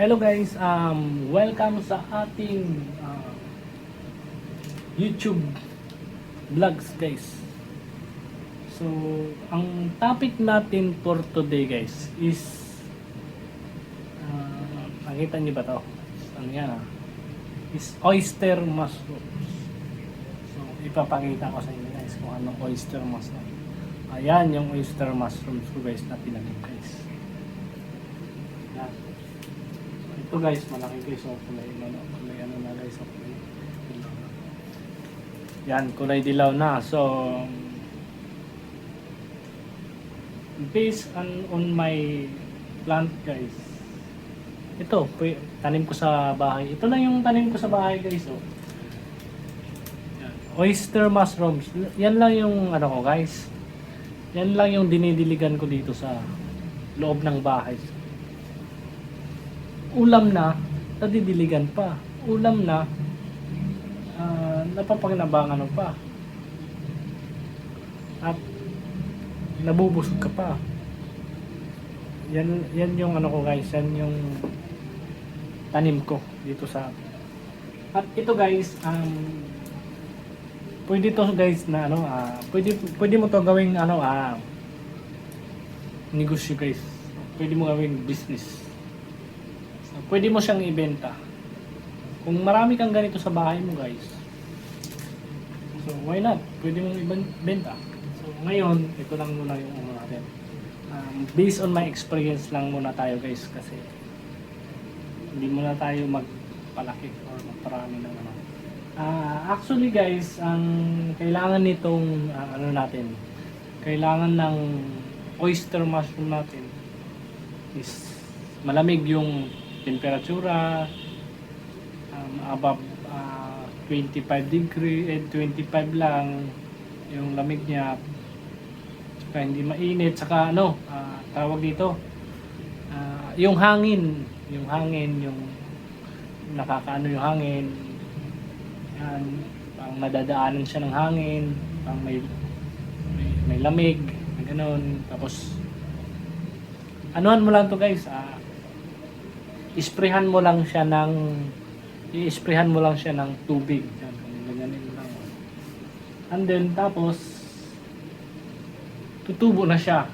Hello guys, um, welcome sa ating uh, YouTube vlogs guys. So, ang topic natin for today guys is uh, nakita niyo ba to? Ano yan ah? Is oyster mushrooms. So, ipapakita ko sa inyo guys kung anong oyster mushroom. Ayan yung oyster mushrooms ko guys na pinagin guys. Yan. Ito guys, malaki guys. So, kulay, ano, kulay ano na guys. Kulay. Yan, kulay dilaw na. So, based on, on my plant guys, ito, tanim ko sa bahay. Ito lang yung tanim ko sa bahay guys. Oh. Yan. Oyster mushrooms. Yan lang yung ano ko guys. Yan lang yung dinidiligan ko dito sa loob ng bahay ulam na, nadidiligan pa. Ulam na, uh, napapakinabangan pa. At nabubusog ka pa. Yan, yan yung ano ko guys, yan yung tanim ko dito sa at ito guys, um, pwede to guys na ano, ah, pwede, pwede mo to gawing ano, ah, negosyo guys. Pwede mo gawing business. Pwede mo siyang ibenta. Kung marami kang ganito sa bahay mo guys. So why not? Pwede mong ibenta. So ngayon, ito lang muna yung ano natin. Um, based on my experience lang muna tayo guys kasi hindi muna tayo magpalaki or magparami ng ano. Ah, actually guys, ang kailangan nitong ah, ano natin, kailangan ng oyster mushroom natin is malamig yung temperatura um, above ah, 25 degree eh 25 lang. Yung lamig niya saka hindi mainit saka ano ah, tawag dito ah, yung hangin yung hangin yung nakakaano yung hangin yan pang nadadaanan siya ng hangin pang may may, may lamig ganun. Tapos anuhan mo lang to guys ah, isprehan mo lang siya ng i-sprayhan mo lang siya ng tubig. Yan ganyanin mo lang. And then tapos tutubo na siya.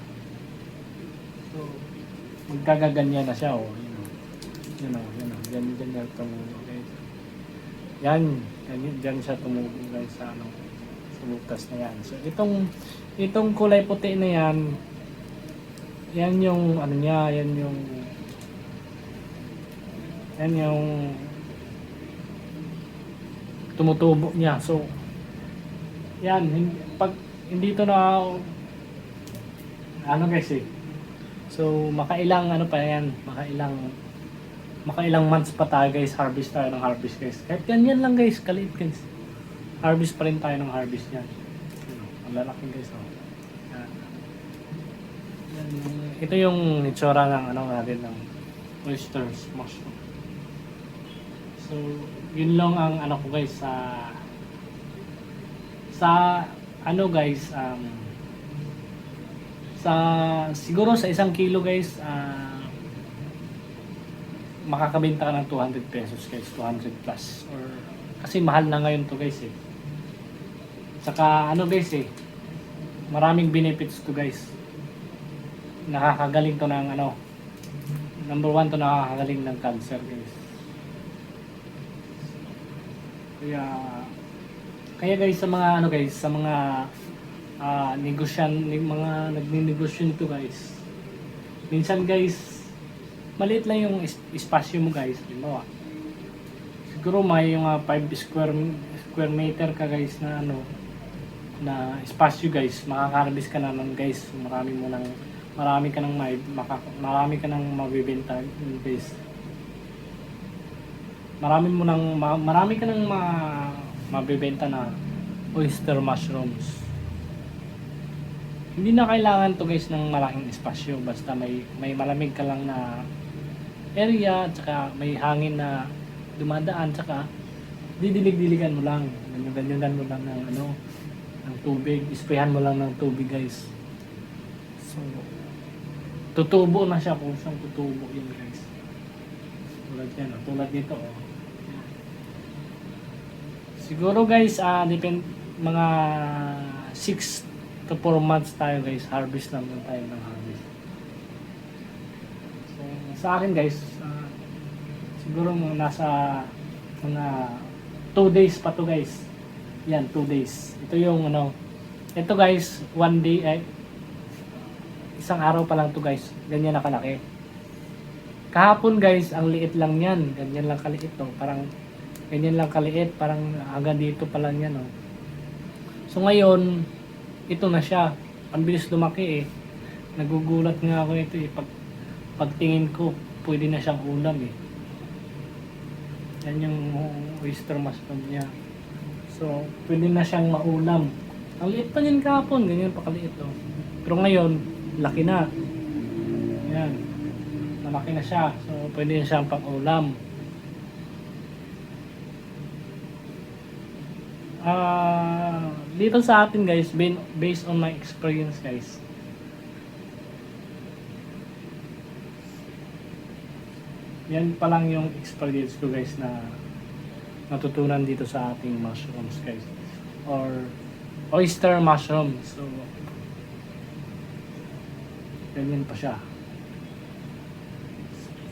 So magkagaganyan na siya oh yun yun oh yun oh yan yan yan tumubo guys. Yan yan yan siya tumubo guys sa ano sa butas na yan. So itong itong kulay puti na yan yan yung ano niya yan yung yan yung tumutubo niya. So, yan. Pag hindi to na ano guys eh. So, makailang ano pa yan. Makailang makailang months pa tayo guys. Harvest tayo ng harvest guys. Kahit yan yan lang guys. Kaliit guys. Harvest pa rin tayo ng harvest yan. Ang lalaki guys. Oh. Yan, ito yung itsura ng ano natin ng oysters mushroom. So, yun lang ang ano ko guys sa sa ano guys um, sa siguro sa isang kilo guys ah, makakabenta ka ng 200 pesos guys 200 plus. Or kasi mahal na ngayon to guys eh. Saka ano guys eh maraming benefits to guys. Nakakagaling to ng ano number one to nakakagaling ng cancer guys kaya kaya guys sa mga ano guys sa mga ah negosyan mga nagninegosyo nito guys. Minsan guys maliit lang yung espasyo mo guys. Halimbawa siguro may yung 5 square square meter ka guys na ano na espasyo guys. Makakarbis ka na nun guys. Marami mo nang marami ka nang may maka, marami ka nang mabibenta guys marami mo nang ma- marami ka nang ma, mabibenta na oyster mushrooms hindi na kailangan to guys ng malaking espasyo basta may may malamig ka lang na area tsaka may hangin na dumadaan tsaka didilig-diligan mo lang ganyan mo lang ng ano ng tubig isprayan mo lang ng tubig guys so tutubo na siya kung saan tutubo yun guys Tulad yan, oh. tulad dito. Oh. Siguro guys, ah depend mga 6 to 4 months tayo guys. Harvest lang lang tayo ng harvest. So, sa akin guys, ah, siguro mga nasa mga 2 days pa to guys. Yan, 2 days. Ito yung ano, ito guys, one day ay isang araw pa lang to guys. Ganyan na kalaki. Kahapon guys, ang liit lang yan. Ganyan lang kaliit to. Parang ganyan lang kaliit. Parang hanggang dito pa lang yan. Oh. So ngayon, ito na siya. Ang bilis lumaki eh. Nagugulat nga ako ito eh. Pag, pagtingin ko, pwede na siyang ulam eh. Yan yung oyster mushroom niya. So, pwede na siyang maulam. Ang liit pa niyan kahapon, ganyan pa kaliit oh. Pero ngayon, laki na. Yan. Malaki na siya. So, pwede na siyang pang-ulam. Ah, dito sa atin guys, based on my experience guys. Yan pa lang yung experience ko guys na natutunan dito sa ating mushrooms guys. Or oyster mushroom. So, ganyan pa siya.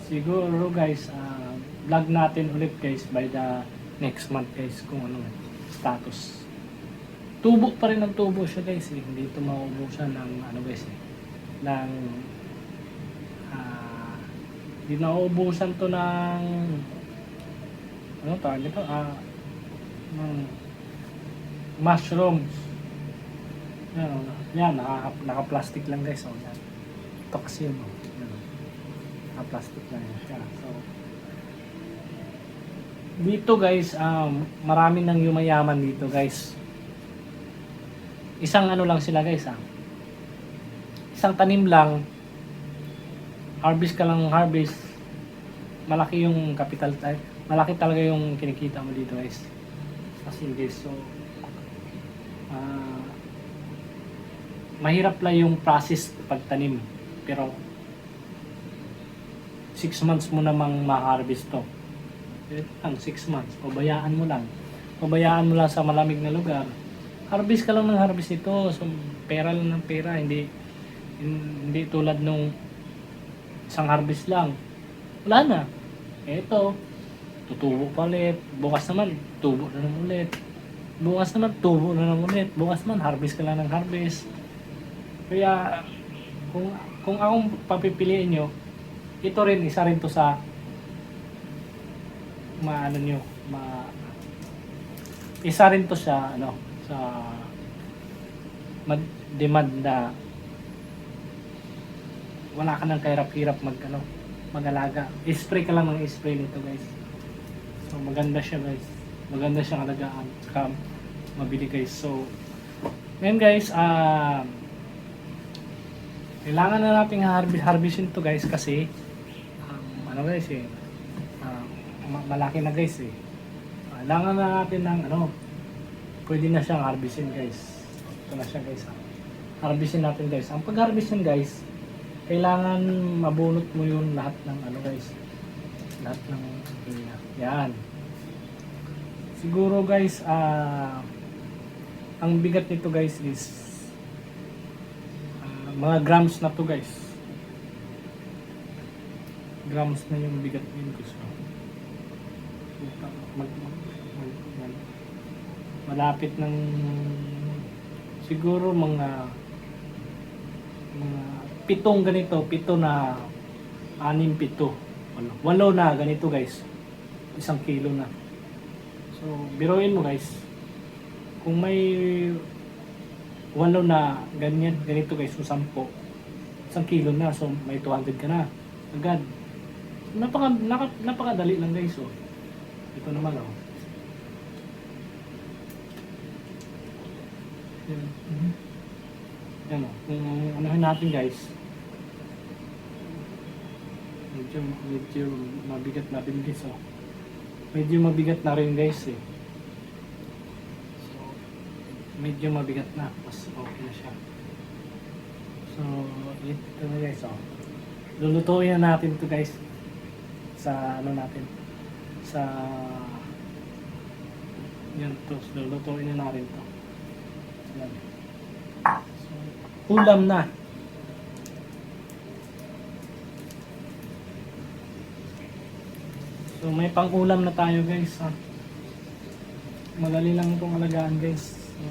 Siguro guys, ah, vlog natin ulit guys by the next month guys kung ano status. Tubo pa rin ang tubo siya guys eh. Hindi ito maubusan ng ano guys eh. Ng ah, hindi nauubusan to ng ano tawag nito? Ah, ng mushrooms. Yan, oh, yan naka, naka-plastic lang guys. Oh, yan. Toxin. Oh. Yan. Naka-plastic lang siya. So, dito guys, um, marami nang yumayaman dito guys. Isang ano lang sila guys ah. Isang tanim lang, harvest ka lang harvest, malaki yung capital tayo. Malaki talaga yung kinikita mo dito guys. As in guys, so ah, mahirap lang yung process pagtanim. Pero 6 months mo namang ma-harvest to. Ito lang, 6 months. Pabayaan mo lang. Pabayaan mo lang sa malamig na lugar. Harvest ka lang ng harvest ito. So, pera lang ng pera. Hindi, hindi tulad nung isang harvest lang. Wala na. Ito, tutubo pa ulit. Bukas naman, tubo na naman ulit. Bukas naman, tubo na naman ulit. Bukas naman, harvest ka lang ng harvest. Kaya, kung, kung akong papipiliin nyo, ito rin, isa rin to sa maano nyo, ma isa rin to sa ano sa mag demand na wala ka nang kahirap-hirap mag ano mag-alaga. I-spray ka lang ng i-spray nito guys. So maganda siya guys. Maganda siyang alagaan. Saka mabili guys. So ngayon guys, ah kailangan na nating harvest harvestin to guys kasi um, ano guys eh malaki na guys eh. Kailangan na natin ng ano, pwede na siyang harvestin guys. Ito na siya guys. ah. Harvestin natin guys. Ang pag-harvestin guys, kailangan mabunot mo yun lahat ng ano guys. Lahat ng area. Yan. Siguro guys, ah ang bigat nito guys is ah, mga grams na to guys. Grams na yung bigat yun guys. Malapit ng siguro mga mga pitong ganito, pito na anim pito. Walo, walo na ganito guys. Isang kilo na. So, biruin mo guys. Kung may walo na ganyan, ganito guys, so sampo. Isang kilo na, so may 200 ka na. Agad. Napaka, naka, napakadali lang guys, oh. Ito naman, oh. Yan. Yan, oh. Kung anuhin natin guys, medyo, medyo mabigat na guys, oh. Medyo mabigat na rin guys, eh. So, medyo mabigat na. Mas okay na siya. So, ito na guys, oh. Lulutuin na natin to guys. sa ano natin sa yan to lulutuin na natin to yan. So, ulam na so may pang ulam na tayo guys ha? madali lang itong alagaan guys so,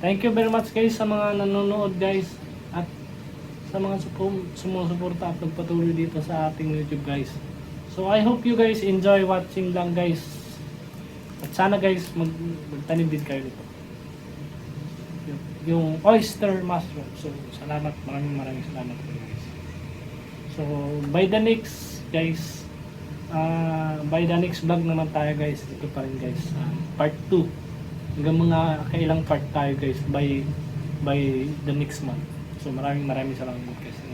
thank you very much guys sa mga nanonood guys at sa mga sumusuporta at nagpatuloy dito sa ating YouTube guys. So I hope you guys enjoy watching lang guys. At sana guys mag magtanim din kayo nito. Yung- oyster mushroom. So salamat, maraming maraming salamat po guys. So by the next guys, ah by the next vlog naman tayo guys. Ito pa rin guys. ah, part 2. Hanggang mga kailang part tayo guys by by the next month. So maraming maraming salamat guys.